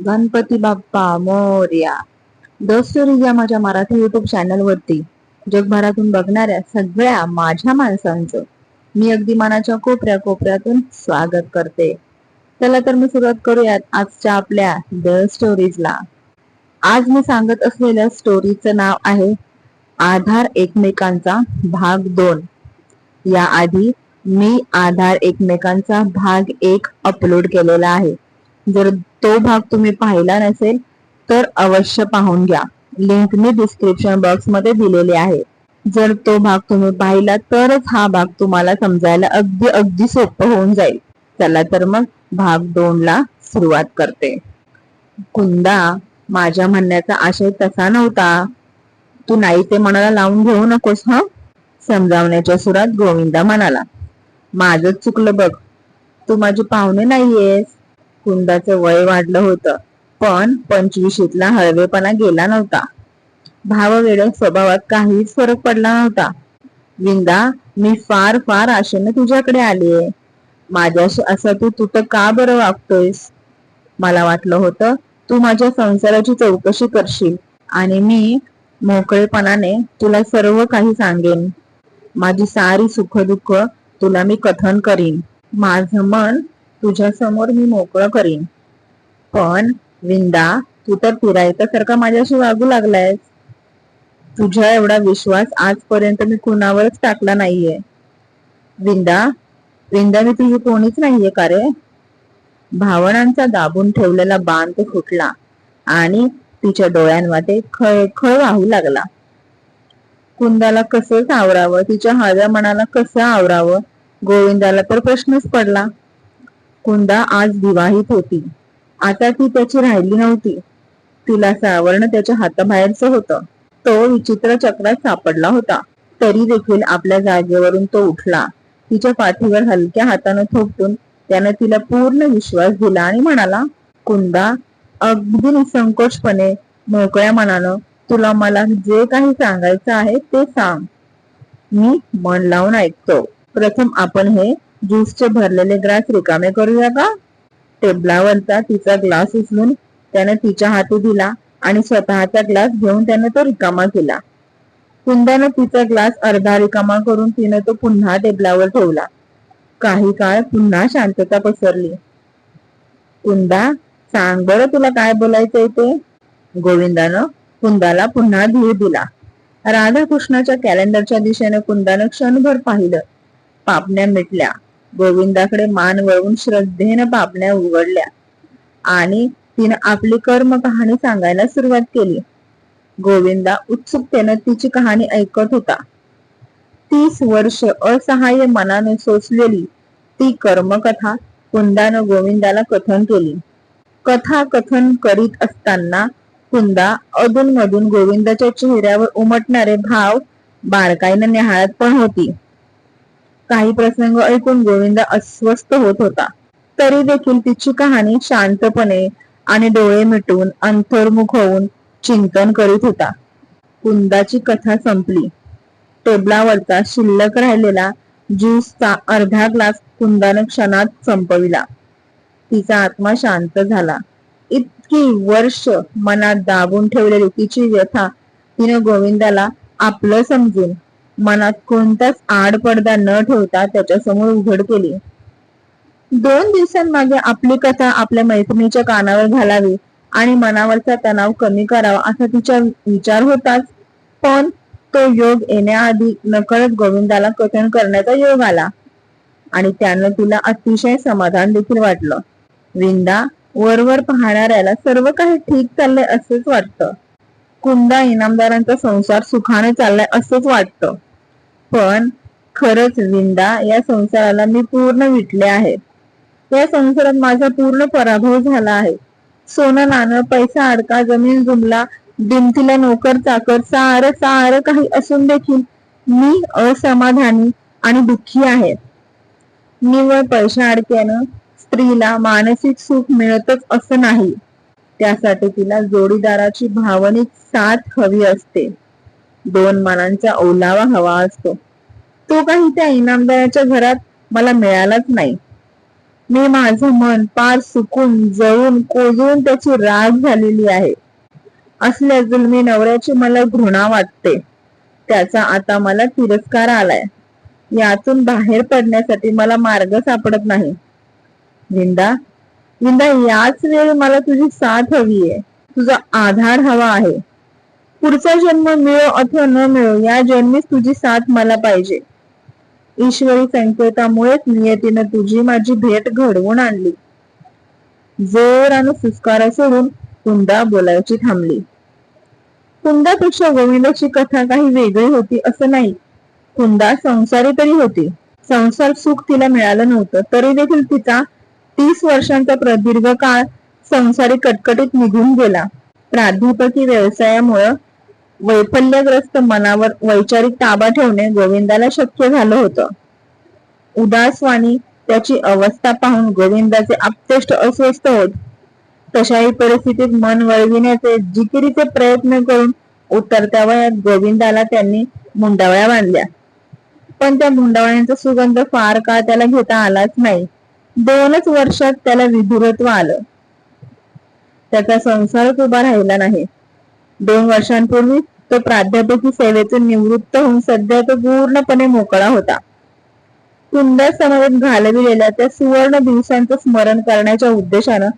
Ganpati Bappa Morya. The stories या माझ्या Marathi YouTube channel वरती जगभरातून बघणाऱ्या सगळ्या माझ्या माणसांचं मी अगदी मनाच्या कोपऱ्या कोपऱ्यातून स्वागत करते. चला तर मी सुरुवात करूयात आजच्या आपल्या द स्टोरीजला आज मी सांगत असलेल्या स्टोरीचं नाव आहे आधार एकमेकांचा भाग दोन. या आधी मी आधार एकमेकांचा भाग एक अपलोड केलेला आहे. जर तो भाग तुम्ही पाहिला नसेल तर अवश्य पाहून घ्या. लिंक मी डिस्क्रिप्शन बॉक्समध्ये दिलेली आहे. जर तो भाग तुम्ही पाहिला तरच हा भाग तुम्हाला समजायला अगदी अगदी सोपं होऊन जाईल. चला तर मग भाग दोन ला सुरुवात करते. कुंदा माझ्या म्हणण्याचा आशय तसा नव्हता. तू नाही ते मनाला लावून घेऊ नकोस हा? समजावण्याच्या सुरात गोविंदा म्हणाला. माझं चुकलं बघ. तू माझी पाहुणे नाहीयेस. कुंदाचं वय वाढलं होतं पण पंचवीशीतला हळवेपणा गेला नव्हता. भाववेड स्वभावात काहीच फरक पडला नव्हता. विंदा मी फार फार आशेने तुझ्याकडे आलीये. माझ्याशी असं तू तुटं का बरं वागतोयस? मला वाटलं होतं तू माझ्या संसाराची चौकशी करशील आणि मी मोकळेपणाने तुला सर्व काही सांगेन. माझी सारी सुख दुःख तुला मी कथन करीन. माझं मन तुझ्या समोर मी मोकळं करीन. पण विंदा तू तर सारखा माझ्याशी वागू लागलायस. तुझ्या एवढा विश्वास आजपर्यंत मी कुणावरच टाकला नाहीये. विंदा विंदा मी तुझी कोणीच नाहीये का रे? भावनांचा दाबून ठेवलेला बाण तो फुटला आणि तिच्या डोळ्यांमध्ये खळ वाहू लागला. कुंदाला कसं आवरावं तिच्या हव्या मनाला कसं आवरावं? गोविंदाला तर प्रश्नच पडला. कुंदा आज विवाहित होती. आता ती त्याची राहिली नव्हती. तिला सावरण त्याच्या हाताबाहेरच होतं. तो विचित्र चक्रात सापडला होता. तरी देखील आपल्या जागेवरून तो उठला. तिच्या पाठीवर हलक्या हातानं थोपटून त्यानं तिला पूर्ण विश्वास दिला आणि म्हणाला कुंदा अगदी निसंकोचपणे मोकळ्या मनानं तुला मला जे काही सांगायचं आहे ते सांग. मी मन लावून ऐकतो. प्रथम आपण हे ज्यूसचे भरलेले ग्लास रिकामे करूया का? टेबलावरचा तिचा ग्लास उचलून त्याने तिच्या हाती दिला आणि स्वतःचा ग्लास घेऊन त्याने तो रिकामा केला. कुंदाने तिचा ग्लास अर्धा रिकामा करून तिने तो पुन्हा टेबलावर ठेवला. काही काळ पुन्हा शांतता पसरली. कुंदा सांग बरं तुला काय बोलायचंय ते? गोविंदानं कुंदाला पुन्हा धीर दिला. राधाकृष्णाच्या कॅलेंडरच्या दिशेने कुंदानं क्षणभर पाहिलं. पापण्या मिटल्या. गोविंदाकडे मान वळवून श्रद्धेनं पापण्या उघडल्या. आणि तिनं आपली कर्म कहाणी सांगायला सुरुवात केली. गोविंदा उत्सुकतेनं तिची कहाणी ऐकत होता. तीस वर्ष असहाय्य मनाने सोसलेली ती कर्मकथा कुंदानं गोविंदाला कथन केली. कथा कथन करीत असताना कुंदा अधूनमधून गोविंदाच्या चेहऱ्यावर उमटणारे भाव बारकाईनं निहाळत पण होती. काही प्रसंग ऐकून गोविंदा अस्वस्थ होत होता. तरी देखील तिची कहाणी शांतपणे आणि डोळे मिटून अंतर्मुख होऊन चिंतन करीत होता. कुंदाची कथा संपली. टेबलावरचा शिल्लक राहिलेला ज्यूसचा अर्धा ग्लास कुंदाने क्षणात संपविला. तिचा आत्मा शांत झाला. इतकी वर्ष मनात दाबून ठेवलेली तिची व्यथा तिने गोविंदाला आपलं समजून मनात कोणताच आडपडदा न ठेवता त्याच्यासमोर उघड केली. दोन दिवसांमागे आपली कथा आपल्या मैत्रिणीच्या कानावर घालावी आणि मनावरचा तणाव कमी करावा असा तिचा विचार होताच. पण तो योग येण्याआधी नकळत गोविंदाला कथन करण्याचा योग आला. आणि त्यानं तिला अतिशय समाधान देखील वाटलं. विंदा वरवर पाहणाऱ्याला सर्व काही ठीक चाललंय असंच वाटतं. कुंदा इनामदारांचा संसार सुखाने चाललाय असंच वाटतं. पण खरंच विंदा या संसाराला मी पूर्ण विटले आहे. या संसारात माझा पूर्ण पराभव झाला आहे. सोनं नाणं पैसा अडका जमीन जुमला दिमतीला नोकर चाकर सार सार काही असून देखील मी असमाधानी आणि दुःखी आहे. निव्वळ पैसा अडक्यानं स्त्रीला मानसिक सुख मिळतच असं नाही. त्यासाठी तिला जोडीदाराची भावनिक साथ हवी असते. दोन मनांचा ओलावा हवा असतो. तो काही त्या इनामदाराच्या घरात मला मिळालाच नाही. मी माझं मन पार सुकून जळून कोजून त्याची राग झालेली आहे. असल्या जुलमी नवऱ्याची मला घृणा वाटते. त्याचा आता मला तिरस्कार आलाय. यातून बाहेर पडण्यासाठी मला मार्ग सापडत नाही. विंदा विंदा याच वेळी मला तुझी साथ हवी आहे. तुझा आधार हवा आहे. पुढचा जन्म मिळो अथवा न मिळो या जन्मीच तुझी साथ मला पाहिजे. ईश्वरी संकेतामुळेच नियतीनं तुझी माझी भेट घडवून आणली. जोरानं सुस्कारा सोडून कुंदा बोलायची थांबली. कुंदापेक्षा गोविंदाची कथा काही वेगळी होती असं नाही. कुंदा संसारी तरी होती. संसार सुख तिला मिळालं नव्हतं. तरी देखील तिचा तीस वर्षांचा प्रदीर्घ काळ संसारी कटकटीत निघून गेला. प्राध्यापकी व्यवसायामुळं वैफल्यग्रस्त मनावर वैचारिक ताबा ठेवणे गोविंदाला शक्य झालं होतं. उदासवाणी त्याची अवस्था पाहून गोविंदाचे आपतेष्ट अस्वस्थ होत. तशाही परिस्थितीत मन वळविण्याचे जिकिरीचे प्रयत्न करून उतरत्या वयात गोविंदाला त्यांनी मुंडावळ्या बांधल्या. पण त्या मुंडावळ्यांचा सुगंध फार काळ त्याला घेता आलाच नाही. दोनच वर्षात त्याला विधुरत्व आलं. त्याचा संसारच उभा राहिला नाही. दोन वर्षांपूर्वी तो प्राध्यापकी सेवेतून निवृत्त होऊन सध्या तो पूर्णपणे मोकळा होता. सुंदर समाजात घालविलेल्या त्या सुवर्ण दिवसांचं स्मरण करण्याच्या उद्देशानं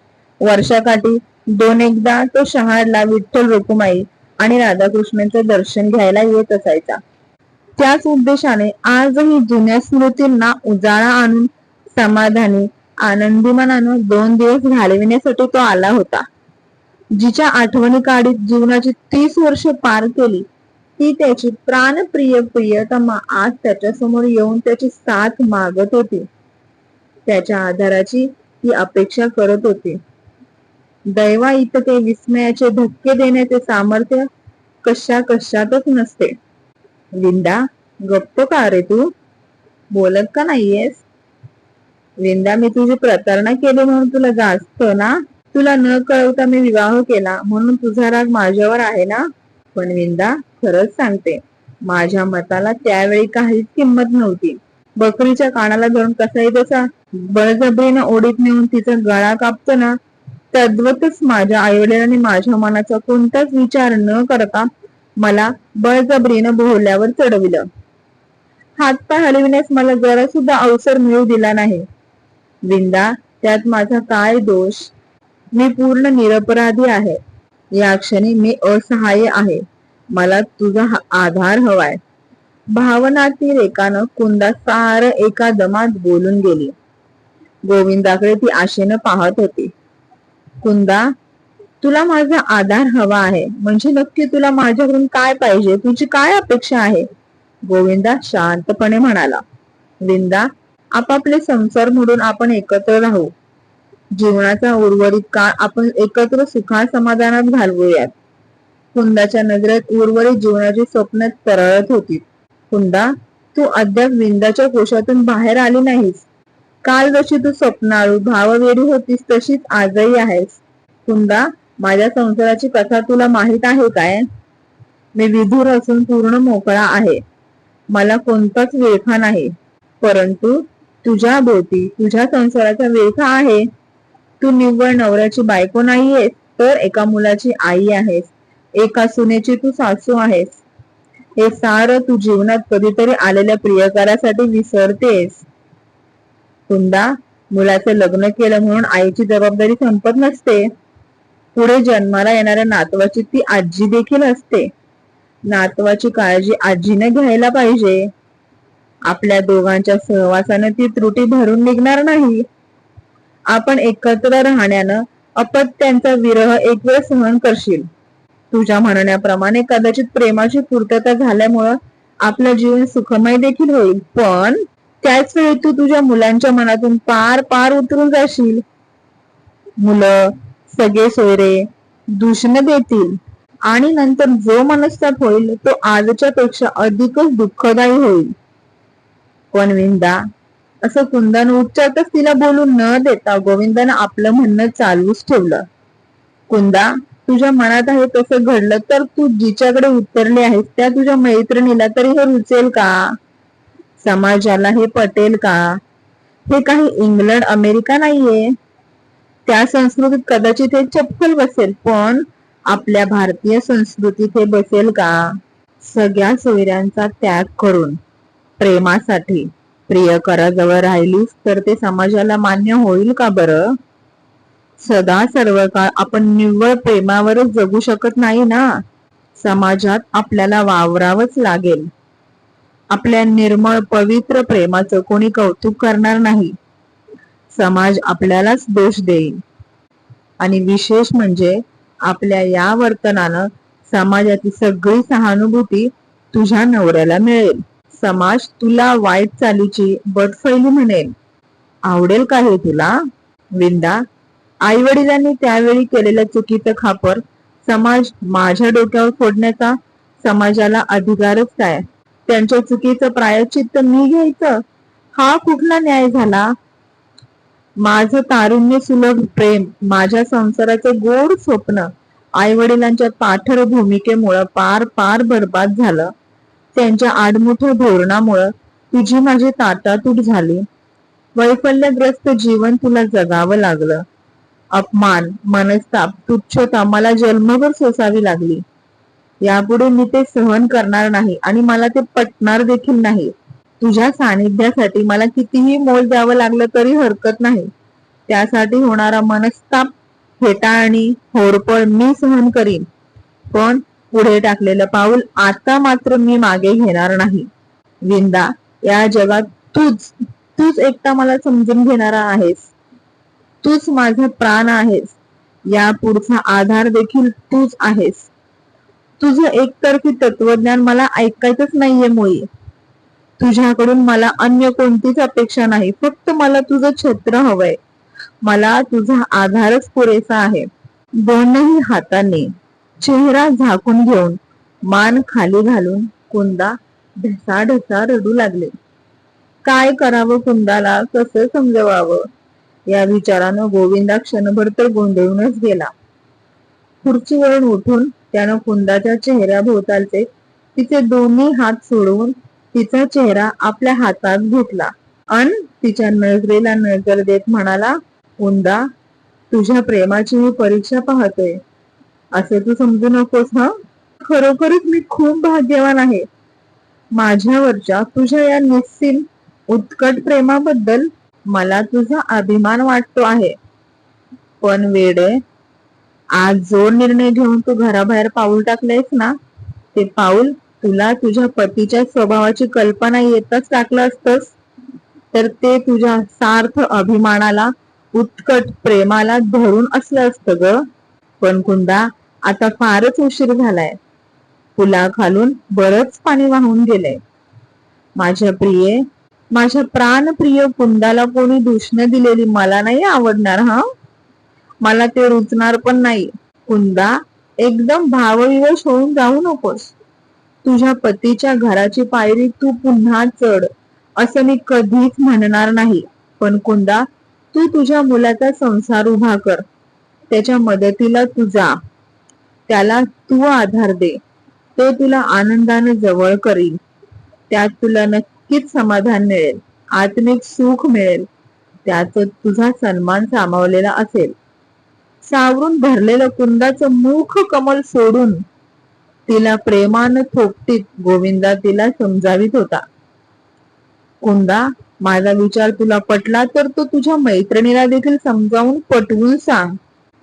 वर्षाकाठी दोन एकदा तो शहाडला विठ्ठल रुकुमाई आणि राधाकृष्णांचं दर्शन घ्यायला येत असायचा. त्याच उद्देशाने आजही जुन्या स्मृतींना उजाळा आणून समाधानी आनंदी मनानं दोन दिवस घालविण्यासाठी तो आला होता. जिच्या आठवणी काढीत जीवनाची तीस वर्ष पार केली ती त्याची प्राणप्रिय प्रियतमा आज त्याच्यासमोर येऊन त्याची साथ मागत होती. त्याच्या आधाराची ती अपेक्षा करत होती. दैवा इतके विस्मयाचे धक्के देण्याचे सामर्थ्य कशा कशातच नसते. विंदा गप्प का रे तू? बोलत का नाहीयेस? विंदा मी तुझी प्रतारणा केली म्हणून तुला जास्त ना? तुला न कळवता मी विवाह केला म्हणून तुझा राग माझ्यावर आहे ना? पण विंदा खरंच सांगते. माझ्या मताला त्यावेळी काहीच किंमत नव्हती. बकरीच्या कानाला धरून कसाही तसा बळजबरीनं ओढीत नेऊन तिचा गळा कापतो ना तद्वतच माझ्या आईवडिलांनी माझ्या मनाचा कोणताच विचार न करता मला बळजबरीनं भोवल्यावर चढविलं. हातपाय हलविण्यास मला जरा सुद्धा अवसर मिळू दिला नाही. विंदा त्यात माझा काय दोष? मी पूर्ण निरपराधी आहे. या क्षणी मी असहाय्य आहे. मला तुझा आधार हवाय. भावनाती रेखानं कुंदा सार एका दमात बोलून गेली. गोविंदाकडे ती आशेनं पाहत होती. कुंदा तुला माझा आधार हवा आहे. म्हणजे नक्की तुला माझ्याकडून काय पाहिजे? तुझी काय अपेक्षा आहे? गोविंदा शांतपणे म्हणाला. विंदा आपापले संसार मोडून आपण एकत्र राहू. जीवनाचा उर्वरित काळ आपण एकत्र सुखा समाधानात घालवूयात. कुंदाच्या नजरेत उर्वरित जीवनाची स्वप्न तरळत होती. कुंदा तू अद्याप विंदाच्या कोशातून बाहेर आली नाहीस. काल जशी तू स्वप्नाळू भाववेडी होतीस तशीच आजही आहेस. कुंदा माझ्या संसाराची कथा तुला माहीत आहे काय? मी विधूर असून पूर्ण मोकळा आहे. मला कोणताच वेळखा नाही. परंतु तुझ्या भोवती तुझ्या संसाराचा वेळखा आहे. तू निव्वळ नवऱ्याची बायको नाहीयेस तर एका मुलाची आई आहेस. एका सुनेची तू सासू आहेस. हे सार तू जीवनात कधीतरी आलेल्या प्रियकारासाठी विसरतेस. कुंदा मुलाचं लग्न केलं म्हणून आईची जबाबदारी संपत नसते. पुढे जन्माला येणाऱ्या नातवाची ती आजी देखील असते. नातवाची काळजी आजीने घ्यायला पाहिजे. आपल्या दोघांच्या सहवासानं ती त्रुटी भरून निघणार नाही. आपण एकत्र राहण्यानं अपत्यांचा विरह एक वेळ सहन करशील. तुझ्या म्हणण्याप्रमाणे कदाचित प्रेमाची पूर्तता झाल्यामुळं आपलं जीवन सुखमय देखील होईल. पण त्याच वेळी तू तुझ्या मुलांच्या मनातून पार पार उतरून जाशील. मुलं सगळे सोयरे दूषण देतील. आणि नंतर जो मनस्ताप होईल तो आजच्या पेक्षा अधिकच दुःखदायी होईल. पण विंदा असं कुंदन उच्चारतच तिला बोलून न देता गोविंदानं आपलं म्हणणं चालूच ठेवलं. कुंदा तुझ्या मनात आहे तसं घडलं तर तू जिच्याकडे उतरले आहेस त्या तुझ्या मैत्रिणीला तरी हे रुचेल का? समाजाला हे पटेल का? हे काही इंग्लंड अमेरिका नाहीये. त्या संस्कृतीत कदाचित हे चप्पल बसेल पण आपल्या भारतीय संस्कृतीत हे बसेल का? सगळ्या सोयऱ्यांचा त्याग करून प्रेमासाठी. प्रियकराजवळ राहिलीस तर ते समाजाला मान्य होईल का बरं? सदा सर्व काळ आपण निव्वळ प्रेमावरच जगू शकत नाही ना? समाजात आपल्याला वावरावंच लागेल. आपल्या निर्मळ पवित्र प्रेमाचं कोणी कौतुक करणार नाही. समाज आपल्यालाच दोष देईल. आणि विशेष म्हणजे आपल्या या वर्तनानं समाजाची सगळी सहानुभूती तुझ्या नवऱ्याला मिळेल. समाज तुला वाईट चालीची बटफैली म्हणेल. आवडेल का हे तुला? विंदा आई वडिलांनी त्यावेळी केलेल्या चुकीचं खापर समाज माझ्या डोक्यावर फोडण्याचा समाजाला अधिकारच काय? त्यांच्या चुकीचं प्रायश्चित्त मी घ्यायचं? हा कुठला न्याय झाला? माझं तारुण्य सुलभ प्रेम माझ्या संसाराचं गोड स्वप्न आई वडिलांच्या पाठर भूमिकेमुळं पार पार बर्बाद झालं. त्यांच्या आडमुठ्या धोरणामुळं तुझी माझी ताटातूट झाली. वैफल्यग्रस्त जीवन तुला जगावं लागलं. अपमान मनस्ताप तुच्छता मला जन्मभर सोसावी लागली. यापुढे मी ते सहन करणार नाही आणि मला ते पटणार देखील नाही. तुझ्या सानिध्यासाठी मला कितीही मोल द्यावं लागलं तरी हरकत नाही. त्यासाठी होणारा मनस्ताप हेटाळणी होरपळ मी सहन करीन. पण पुढे टाकलेलं पाऊल आता मात्र मी मागे घेणार नाही. विंदा या जगात तूच तूच एकटा मला समजून घेणारा आहेस. तूच माझा प्राण आहेस. या पुढचा आधार देखील तूच आहेस. तुझं एकतर्फी तत्वज्ञान मला ऐकायचंच नाहीये मुळी तुझ्याकडून मला अन्य कोणतीच अपेक्षा नाही फक्त मला तुझं छत्र हवंय. मला तुझा आधारच पुरेसा आहे. दोनही हाताने. चेहरा झाकून घेऊन मान खाली घालून कुंदा ढसा रडू लागले. काय करावं कुंदाला? कसं समजवावं? या विचारानं गोविंदा क्षणभर तर गोंधळूनच गेला. खुर्चीवरून उठून त्यानं कुंदाच्या चेहऱ्याभोवतालचे तिचे दोन्ही हात सोडवून तिचा चेहरा आपल्या हातात घेतला. अन तिच्या नजरेला नजर देत म्हणाला कुंदा तुझ्या प्रेमाची मी परीक्षा पाहतोय. असं तू समजू नकोस हा? खरोखरच मी खूप भाग्यवान आहे. माझ्यावरच्या तुझ्या या निस्सीम उत्कट प्रेमाबद्दल मला तुझा अभिमान वाटतो आहे. पण वेडे आज जो निर्णय घेऊन तू घराबाहेर पाऊल टाकलेस ना ते पाऊल तुला तुझ्या पतीच्या स्वभावाची कल्पना येतच टाकलं असतस. तर ते तुझ्या सार्थ अभिमानाला उत्कट प्रेमाला धरून असलं असतं ग. पण कुंदा आता फारच उशीर झालाय. पुला खालून बरच पाणी वाहून गेलंय. माझ्या प्रिये माझ्या प्राणप्रिय कुंदाला कोणी दूषण दिलेली मला नाही आवडणार हा? मला ते रुचणार पण नाही. कुंदा एकदम भावविवश होऊन जाऊ नकोस. तुझ्या पतीच्या घराची पायरी तू पुन्हा चढ असं मी कधीच म्हणणार नाही. पण कुंदा तू तुझ्या मुलाचा संसार उभा कर. त्याच्या मदतीला तुझा त्याला तू आधार दे. तो तुला आनंदाने जवळ करील त्यात तुला नक्कीच समाधान मिळेल. आत्मिक सुख मिळेल. त्याच तुझा सन्मान सामावलेला असेल. सावरून भरलेलं कुंदाचं मुख कमल सोडून तिला प्रेमानं थोपटीत गोविंदा तिला समजावित होता. कुंदा माझा विचार तुला पटला तर तो तुझ्या मैत्रिणीला देखील समजावून पटवून सांग.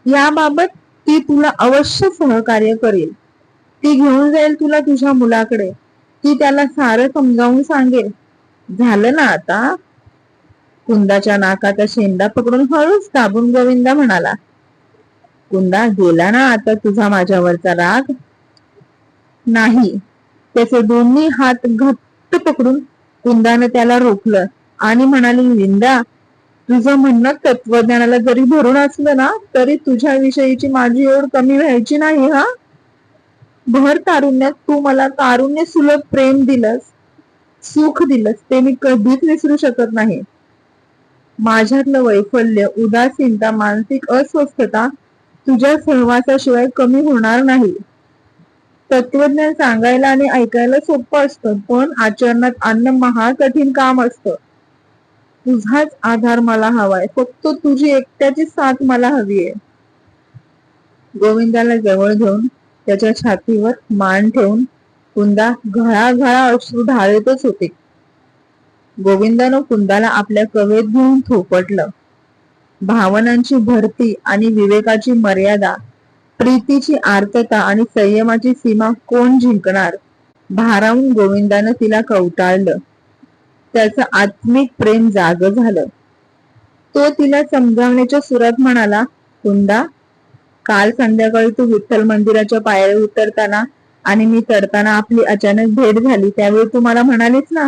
याबाबत ती तुला अवश्य सहकार्य करेल. ती घेऊन जाईल तुला तुझ्या मुलाकडे. ती त्याला सारं समजावून सांगेल झालं ना आता? कुंदाच्या नाकाचा शेंडा पकडून हळूच दाबून गोविंदा म्हणाला कुंदा गेला ना आता तुझा माझ्यावरचा राग? नाही. त्याचे दोन्ही हात घट्ट पकडून कुंदाने त्याला रोखलं आणि म्हणाली विंदा तुझं म्हणणं तत्वज्ञानाला जरी भरून असलं ना तरी तुझ्या विषयीची माझी ओढ कमी व्हायची नाही हा? भर तारुण्यात तू मला तारुण्य सुलभ प्रेम दिलंस सुख दिलंस ते मी कधीच विसरू शकत नाही. माझ्यातलं वैफल्य उदासीनता मानसिक अस्वस्थता तुझ्या सहवासाशिवाय कमी होणार नाही. तत्वज्ञान सांगायला आणि ऐकायला सोपं असतं पण आचरणात आणणं महाकठीण काम असतं. तुझाच आधार मला हवाय. फक्त तुझी एकट्याची साथ मला हवी आहे. गोविंदाला जवळ घेऊन त्याच्या छातीवर मान ठेवून कुंदा घळाघळा अश्रू ढाळतच होते. गोविंदानं कुंदाला आपल्या कवेत घेऊन थोपटलं. भावनांची भरती आणि विवेकाची मर्यादा प्रीतीची आर्तता आणि संयमाची सीमा कोण जिंकणार? भारावून गोविंदानं तिला कवटाळलं. त्याचं आत्मिक प्रेम जाग झालं. तो तिला समजावण्याच्या सुरात म्हणाला कुंदा काल संध्याकाळी तू विठ्ठल मंदिराच्या पायऱ्या उतरताना आणि मी चढताना आपली अचानक भेट झाली त्यावेळी तू मला म्हणालीस ना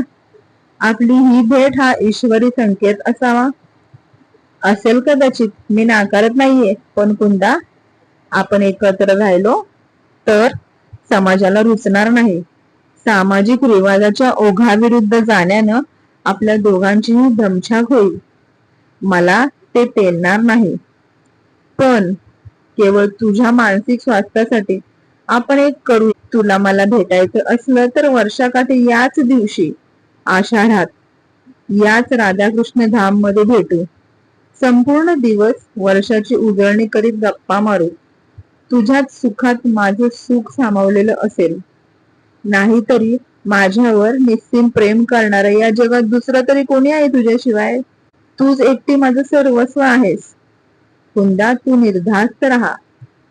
आपली ही भेट हा ईश्वरी संकेत असावा. असेल कदाचित मी नाकारत नाहीये पण कुंदा आपण एकत्र राहिलो तर समाजाला रुचणार नाही. सामाजिक रिवाजाच्या ओघाविरुद्ध जाण्यानं आपल्या दोघांचीही दमछाक होईल. मला ते पेलणार नाही. पण केवळ तुझ्या मानसिक स्वास्थ्यासाठी आपण एक करू. तुला मला भेटायचं असलं तर वर्षाकाठी याच दिवशी आषाढात याच राधाकृष्ण धाममध्ये भेटू. संपूर्ण दिवस वर्षाची उजळणी करीत गप्पा मारू. तुझ्याच सुखात माझं सुख सामावलेलं असेल. नाहीतरी माझ्यावर निस्सीम प्रेम करणार या जगात दुसरा तरी कोणी आहे तुझ्याशिवाय? तूच एकटी माझं सर्वस्व आहेस. कुंदा तू निर्धास्त राहा.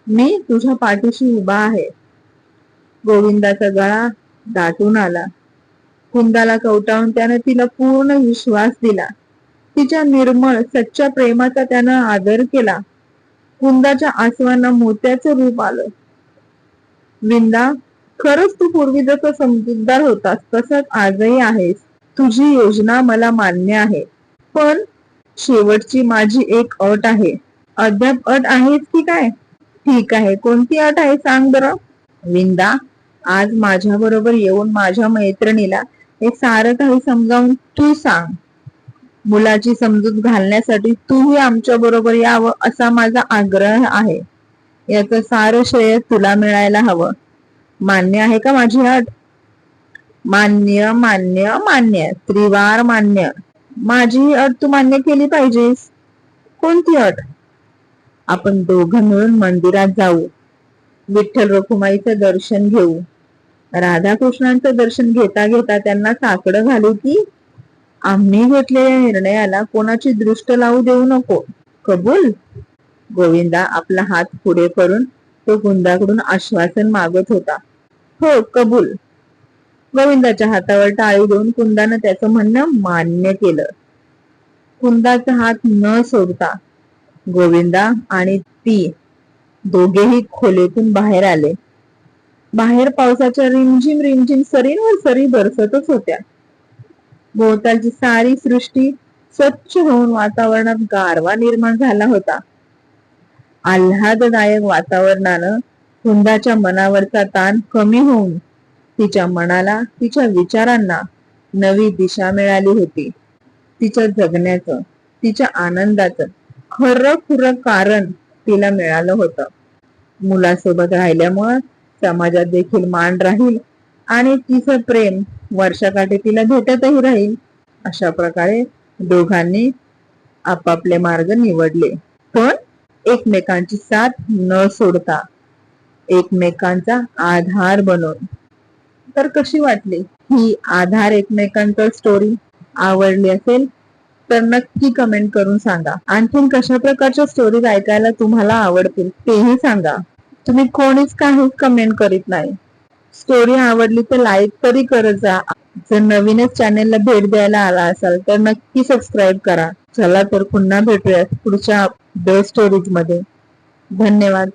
मी तुझ्या पाठीशी उभा आहे. गोविंदाचा गळा दाटून आला. कुंदाला कवटाळून त्यानं तिला पूर्ण विश्वास दिला. तिच्या निर्मळ सच्च्या प्रेमाचा त्यानं आदर केला. कुंदाच्या आसवांना मोत्याचं रूप आलं. विंदा खरंच तू पूर्वी जसं समजूतदार होतास तसंच आजही आहेस. तुझी योजना मला मान्य आहे. पण शेवटची माझी एक अट आहे. अद्याप अट आहेच की काय? ठीक आहे. कोणती अट आहे सांग बरं? विंदा आज माझ्या बरोबर येऊन माझ्या मैत्रिणीला हे सारं काही समजावून तू सांग. मुलाची समजूत घालण्यासाठी तूही आमच्या बरोबर यावं असा माझा आग्रह आहे. याचं सारं श्रेय तुला मिळायला हवं. मान्य आहे का माझी अट मान्य मान्य मान्य. त्रिवार मान्य. माझी अट तू मान्य केली पाहिजेस. कोणती अट? आपण दोघं मिळून मंदिरात जाऊ. विठ्ठल रखुमाईचं दर्शन घेऊ. राधाकृष्णांचं दर्शन घेता घेता त्यांना साकडं घालू की? आम्ही घेतलेल्या निर्णयाला कोणाची दृष्ट लावू देऊ नको. कबूल? गोविंदा आपला हात पुढे करून तो गुंदाकडून आश्वासन मागत होता. हो कबूल. गोविंदाच्या हातावर टाळी देऊन कुंदानं त्याचं म्हणणं मान्य केलं. कुंदाचा हात न सोडता गोविंदा आणि ती दोघेही खोलीतून बाहेर आले. बाहेर पावसाच्या रिमझिम रिमझिम सरींवर सरी बरसतच होत्या. भोवतालची सारी सृष्टी स्वच्छ होऊन वातावरणात गारवा निर्माण झाला होता. आल्हाददायक वातावरणानं हुंडाच्या मनावरचा ताण कमी होऊन तिच्या मनाला तिच्या विचारांना नवी दिशा मिळाली होती. तिच्या जगण्याचं तिच्या आनंदाचं खरं खुरं कारण तिला मिळालं होतं. मुलासोबत राहिल्यामुळं समाजात देखील मान राहील आणि तिचं प्रेम वर्षाकाठी तिला भेटतही राहील. अशा प्रकारे दोघांनी आपापले मार्ग निवडले. पण एकमेकांची साथ न सोडता एकमेकांचा आधार बनवून. तर कशी वाटली? ही आधार एकमेकांचा स्टोरी आवडली असेल तर नक्की कमेंट करून सांगा. आणखीन कशा प्रकारच्या स्टोरीज ऐकायला तुम्हाला आवडतील तेही सांगा. तुम्ही कोणीच काहीच कमेंट करीत नाही. स्टोरी आवडली तर लाईक तरी करत जा. जर नवीनच चॅनेलला भेट द्यायला आला असाल तर नक्की सबस्क्राईब करा. चला तर पुन्हा भेटूयात पुढच्या बेस्ट स्टोरीजमध्ये. धन्यवाद.